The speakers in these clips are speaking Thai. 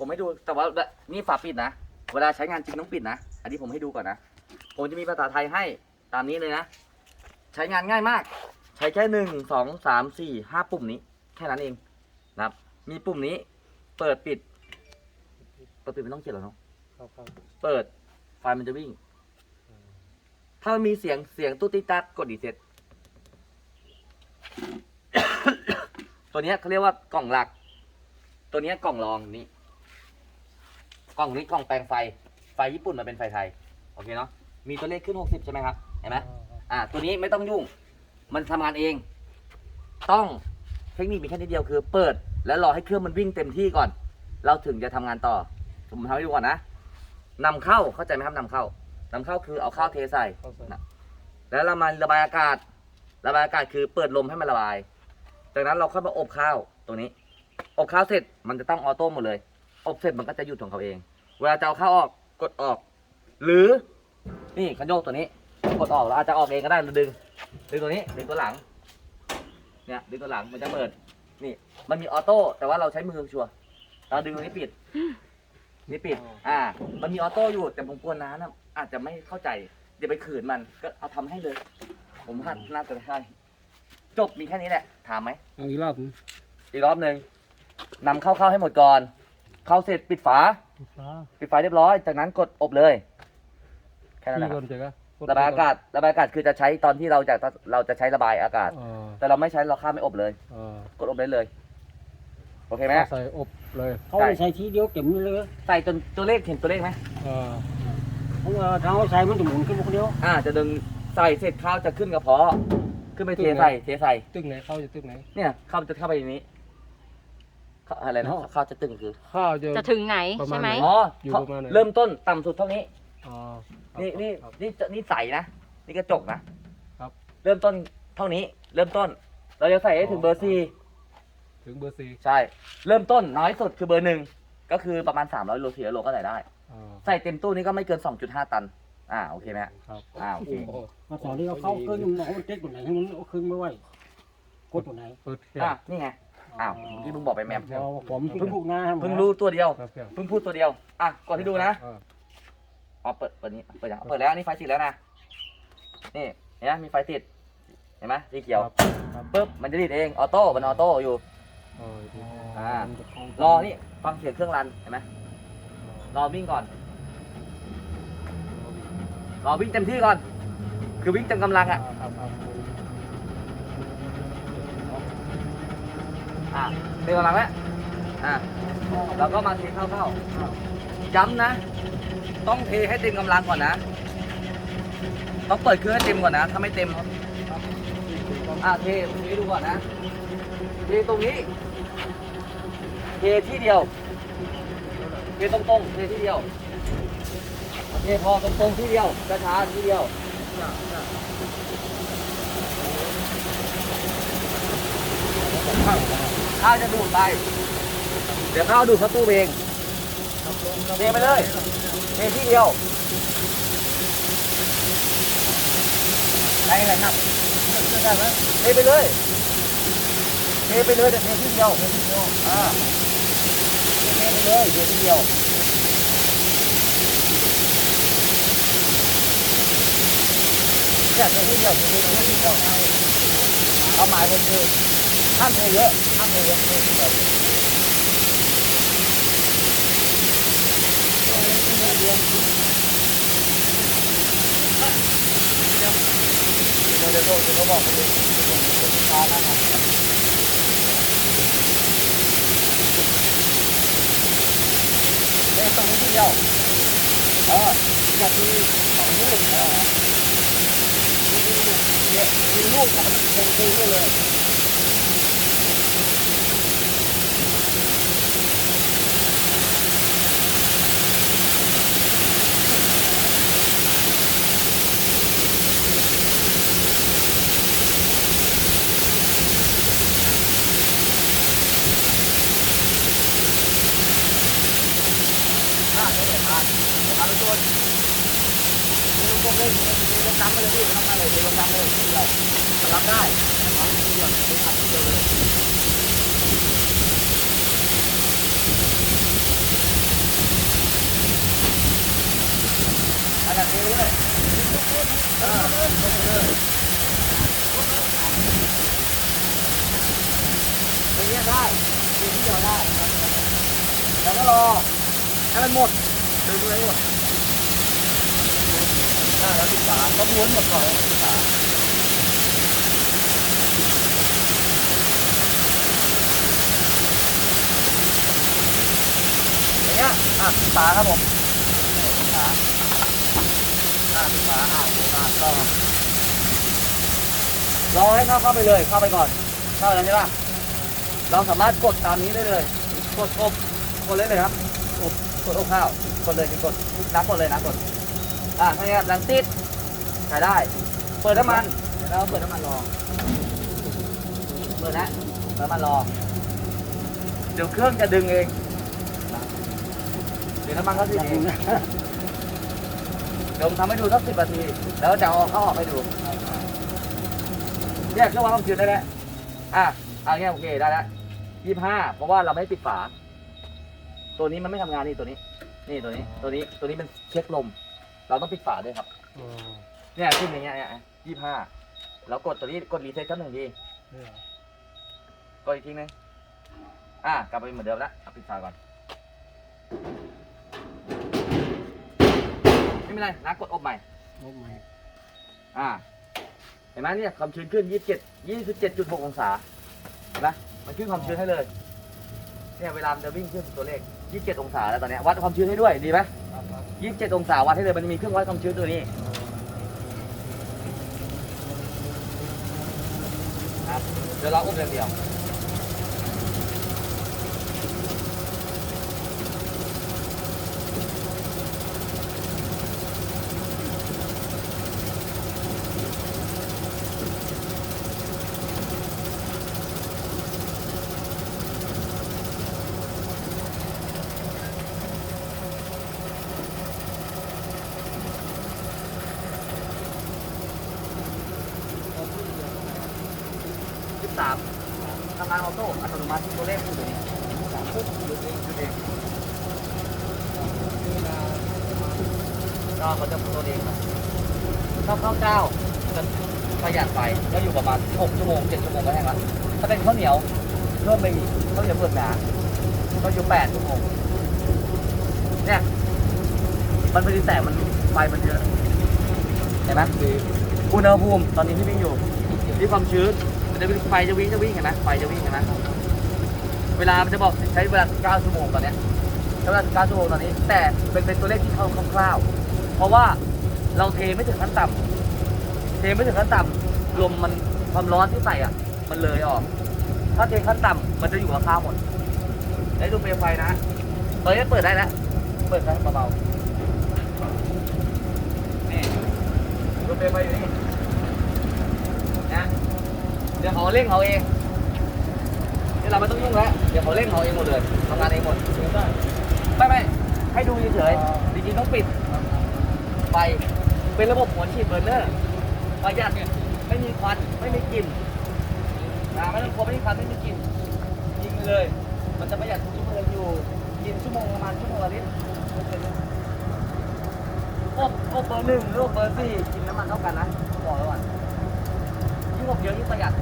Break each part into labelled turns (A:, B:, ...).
A: ผมให้ดูแต่ว่านี่ฝาปิดนะ เวลาใช้งานจริงต้องปิดนะ อันนี้ผมให้ดูก่อนนะ ผมจะมีภาษาไทยให้ตามนี้เลยนะ ใช้งานง่ายมาก ใช้แค่หนึ่งสองสามสี่ห้าปุ่มนี้ แค่นั้นเองนะครับ มีปุ่มนี้ เปิดปิดเปิดปิดไม่ต้องเขียนหรอกเนาะ
B: ครับครับ
A: เปิดไฟมันจะวิ่ง ถ้ามันมีเสียงเสียงตุ๊ติตัดกดดีเซ็ตตัวเนี้ยเขาเรียกว่ากล่องหลัก ตัวเนี้ยกล่องรองนี้ กล่องนี้กล่องแปลงไฟ ไฟญี่ปุ่นมาเป็นไฟไทย โอเคเนาะ มีตัวเลขขึ้น 60 ใช่ไหมครับ เห็นไหมอ่า ตัวนี้ไม่ต้องยุ่ง มันทำงานเอง ต้อง เทคนิคมีแค่นิดเดียวคือเปิด แล้วรอให้เครื่องมันวิ่งเต็มที่ก่อน เราถึงจะทำงานต่อ ผมทำให้ดูก่อนนะนำเข้า เข้าใจไหมครับนำเข้านำเข้าคือเอาข้าวเทใส่
B: เข้าใจ
A: นะแล้วเรามาระบายอากาศ ระบายอากาศคือเปิดลมให้มันระบาย จากนั้นเราค่อยมาอบข้าวตรงนี้ อบข้าวเสร็จมันจะต้องออโต้หมดเลย อบเสร็จมันก็จะหยุดของเขาเอง เวลาจะเอาข้าวออกกดออก หรือนี่คันโยกตัวนี้ กดออกแล้วอาจจะออกเองก็ได้เราดึง ดึงตัวนี้ดึงตัวหลัง เนี่ยดึงตัวหลังมันจะเปิด นี่ มันมีออโต้แต่ว่าเราใช้มือชัวร์เราดึงตัวนี้ปิดนี่ปิด อ่า มันมีออโต้อยู่แต่ผมกลัวน้านะอาจจะไม่เข้าใจ เดี๋ยวไปขืนมันก็เอาทำให้เลย ผมว่าน่าจะใช่จบมีแค่นี้แหละ ถามไหม
B: เอาอีกรอบ
A: อีกรอบหนึ่งนำเข้าเข้าให้หมดก่อน เข้าเสร็จปิดฝา
B: ฟ้า
A: ปิดฝาเรียบร้อย จากนั้นกดอบเลย แค่นั้นแห
B: พี่
A: ละค
B: ครับนเจ๊กะ
A: ระบายอากาศ ระบายอากาศคือจะใช้ตอนที่เราจะเราจะใช้ระบายอากาศ
B: เออ
A: แต่เราไม่ใช้เราข้ามไม่อบเลย
B: เออก
A: ดอบได้เลย โอเคไหม
B: ใส่อบเลย
C: เขาไม่ใช้ทีเดียวเก็บนี่เลย
A: ใส่จนตัวเลขเห็นตัวเลขไหม
B: เออ
C: เพราะว่าถ้าเขาใช้มันจะหมุนขึ้นคนเดียว
A: อ่า จะดึงใส่เสร็จข้าวจะขึ้นกระเพาะ ขึ้นไปเทใส่ เทใส่
B: ตึกไหนเข้าจะตึกไหน
A: เนี่ยข้าวจะเข้าไปในนี้ข้าว อะไรนะ
B: อ๋อ
A: ข้าวจะตึงคือ
B: ข้าวจะ
D: จะถึงไหน
B: ประมาณ
D: ใช่ไหม
B: ไหน
A: อ๋อ
B: อยู่ประมาณไหน
A: เริ่มต้นต่ำสุดเท่านี้
B: อ๋อ
A: นี่นี่
B: ครับ
A: นี่จะนี่ใสนะนี่กระจกนะครับ เริ่มต้นเท่านี้ เริ่มต้น เราจะใส่ให้ถึงเบอร์สี่
B: ถึงเบอร์สี่
A: ใช่ เริ่มต้นน้อยสุดคือเบอร์หนึ่งก็คือประมาณ300โล400โลก็ใส่ได้
B: อ๋อ
A: ใส่เต็มตู้นี้ก็ไม่เกิน 2.5 ตัน อ่า โอเคไหมฮะ
B: ครับ
A: อ่า โอเค
B: โอ้โห
C: มาสอนที่เขาเข้าขึ้นมันเขาเต็กตัวไหนให้มันเอาขึ้นไม่ไหวกดตัวไหน
B: เปิดแค่
A: อะ นี่ไง อ้าวที่ลุงบอกไปแมม
C: พอผมเพิ่งพูดนะ
A: เพิ่งรู้ตัวเดียว
B: ครับแค่
A: เพิ่งพูดตัวเดียวอะกดให้ดูนะ
B: เออ
A: อ๋อเปิดเปิดนี้เปิดยังเปิดแล้วนี่ไฟติดแล้วนะนี่เห็นไหมมีไฟติดเห็นไหมสีเขียว
B: ครับครับ
A: ปุ๊บมันจะติดเองออโต้มันออโต้อยู่
B: เออดี
A: อ่า รอนี่ฟังเสียงเครื่องรันเห็นไหมรอวิ่งก่อน รอวิ่งเต็มที่ก่อน คือวิ่งเต็มกำลังอะ
B: ครับครับ
A: อะเต็มกำลังแล้วอะเราก็มาเทเข้าเข้าย้ำนะ ต้องเทให้เต็มกำลังก่อนนะ ต้องเปิดเครื่องให้เต็มก่อนนะ ถ้าไม่เต็มอะเทตรงนี้ดูก่อนนะ เทตรงนี้ เทที่เดียว เทตรงๆ เทที่เดียว เทพอตรงๆที่เดียวช้าๆที่เดียว ข้าวจะดูดไป เดี๋ยวข้าวดูดเข้าตู้เองเทไปเลยเทที่เดียวได้อะไรครับได้ไหมเทไปเลยเทไปเลยแต่เทที่เดียวเทที่เดียวอ่าเทไปเลยเทที่เดียวเนี่ยเทที่เดียวเทที่เดียวเทที่เดียวเอาหมายผมคือ ห้ามเทเยอะห้ามเทเยอะเทที่เดียวเดี๋ยว เลยเดียวรับได้ทั้งทีเดียวเป็นคันทีเดียวเลยอันดับนี้เลยเออเลยอย่เงี้ยได้ทีเดียวได้แล้วก็รอให้มันหมดดึงเลยหมดห้าแล้วสิบสามต้องม้วนหมดก่อนสิบสา เงี้ยอะปิดฝาครับผมนี่ปิดฝาอะปิดฝาอะปิดฝาก็รอให้เข้าเข้าไปเลยเข้าไปก่อน เข้าแล้วใช่ป่ะเราสามารถกดตามนี้ได้เลย กดอบกดเลยเลยครับอบกดอบข้าวกดเลยกดนับกดเลยนะกดอะถ้าอย่างนี้หลังติดใช้ได้ เปิดน้ำมันเดี๋ยวเราเปิดน้ำมันรอเปิดนะเปิดน้ำมันรอเดี๋ยวเครื่องจะดึงเอง ดี๋ยวน้ำมันเขาดึงเองเดี๋ยวผมทำให้ดูสักสิบนาที แล้วจะเอาเข้าออกให้ดูเนี่ยเครื่องวัดความชื้นได้แล้วอะเอาเงี้ยโอเคได้แล้วยี่ห้าเพราะว่าเราไม่ปิดฝา ตัวนี้มันไม่ทำงานนี่ตัวนี้ นี่ตัวนี้ ตัวนี้ตัวนี้เป็นเช็คลม เราต้องปิดฝาด้วยครับ
B: อ๋อ
A: เนี่ยขึ้นอย่างเงี้ยเนี่ยยี่ห้าแล้วกดตัวนี้กดรีเซ็ตครับหนึ่งที
B: เนี่ย
A: กดอีกทีนึงอะกลับไปเหมือนเดิมแล้วเอาปิดฝาก่อน เป็นไรนะกดอบใหม่
C: ลบใหม่
A: อ่า เห็นไหมเนี่ยความชื้นขึ้น 27 27.6 องศาเห็นไหมมันขึ้นความชื้นให้เลย เนี่ยเวลามันจะวิ่งขึ้นตัวเลข 27 องศาแล้วตอนเนี้ยวัดความชื้นให้ด้วย ดีไหม
B: ครับครับ
A: 27 องศาวัดให้เลย มันจะมีเครื่องวัดความชื้นตัวนี้ ครับ เดี๋ยวเราอบอย่างเดียว 13ทำงานออโต้อัตโนมัติตัวเลขคือตัวนี้สามปุ๊บหยุดเองหยุดเองก็เขาจะพูดตัวเองครับถ้าข้าวเจ้าจะประหยัดไฟก็อยู่ประมาณ6ชั่วโมง7ชั่วโมงก็แห้งละถ้าเป็นข้าวเหนียวเพิ่มไปอีกข้าวเหนียวเปลือกหนาก็อยู่8ชั่วโมงเนี่ยมันพอดีแต่มันไฟมันเยอะเห็นไหมอุณหภูมิตอนนี้ที่วิ่งอยู่ที่ความชื้น จะวิ่งไฟจะวิ่งจะวิ่งเห็นไหมไฟจะวิ่งเห็นไหมเวลามันจะบอกใช้เวลา9ชั่วโมงตอนนี้ใช้เวลา9ชั่วโมงตอนนี้ แต่เป็นเป็นตัวเลขที่คร่าวๆเพราะว่าเราเทไม่ถึงขั้นต่ำเทไม่ถึงขั้นต่ำลมมันความร้อนที่ใส่อะ มันเลยออก ถ้าเทขั้นต่ำมันจะอยู่กับข้าวหมดได้ดูเปลวไฟนะตอนนี้เปิดได้แล้ว เปิดไฟเบาๆนี่ดูเปลวไฟอยู่นี่นะ เดี๋ยวเขาเร่งเอาเองเดี๋ยวเราไม่ต้องยุ่งแล้ว เดี๋ยวเขาเร่งเอาเองหมดเลยทำงานเองหมด ไม่ไม่ให้ดูเฉยๆจริงๆต้องปิดไฟเป็นระบบหัวฉีดเบอร์เนอร์ประหยัดไม่มีควันไม่มีกลิ่นนะไม่ต้องกลัวไม่มีควันไม่มีกลิ่นยิงเลย มันจะประหยัดทุกชั่วโมงอยู่กินชั่วโมงประมาณชั่วโมงละลิตรอบอบเบอร์หนึ่งหรือบเบอร์สี่กินน้ำมันเท่ากันนะบอกไว้ก่อน ยิ่งอบเยอะยิ่งประหยัด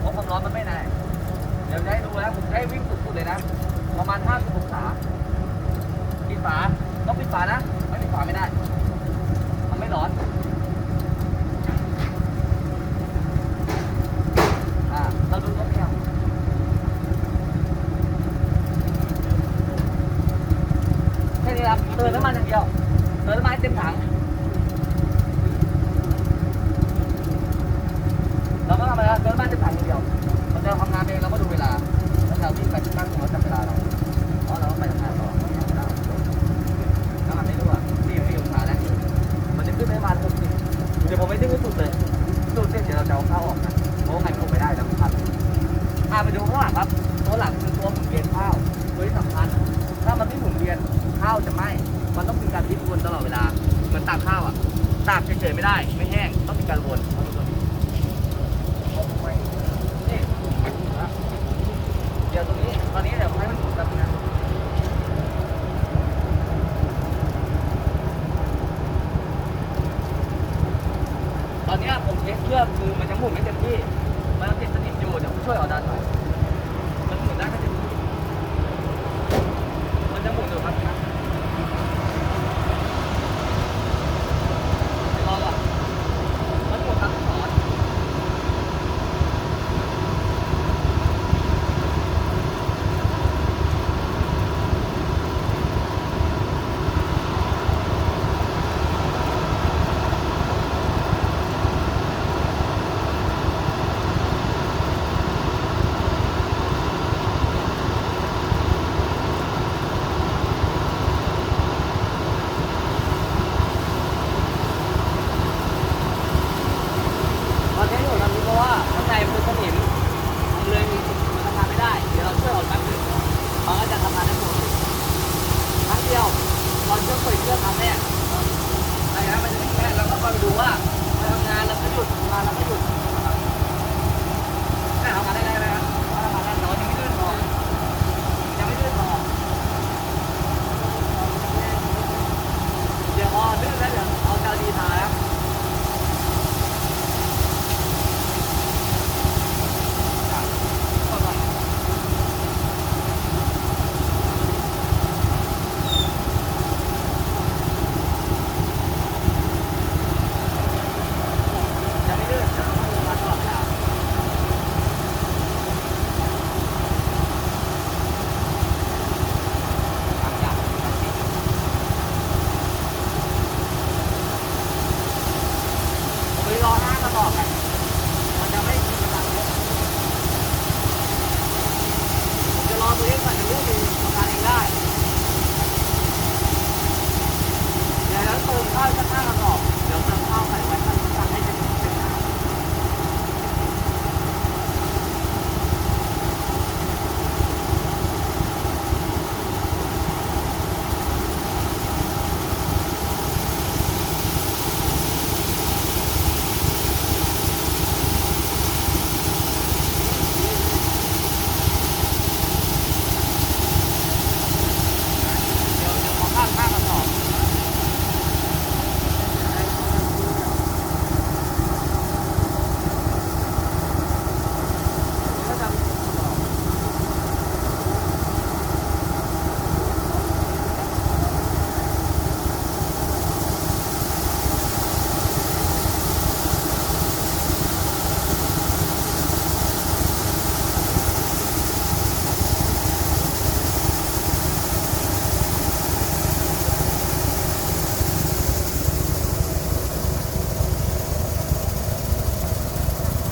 A: เพราะความร้อนมันไม่นาเดี๋ยวจะให้ดูนะผมให้วิ่งสุดๆเลยนะประมาณ50องศาปิดฝาต้องปิดฝานะ ไม่ปิดฝาไม่ได้ ดูว่าไปทำงานแล้วก็หยุดทำงานแล้วก็หยุด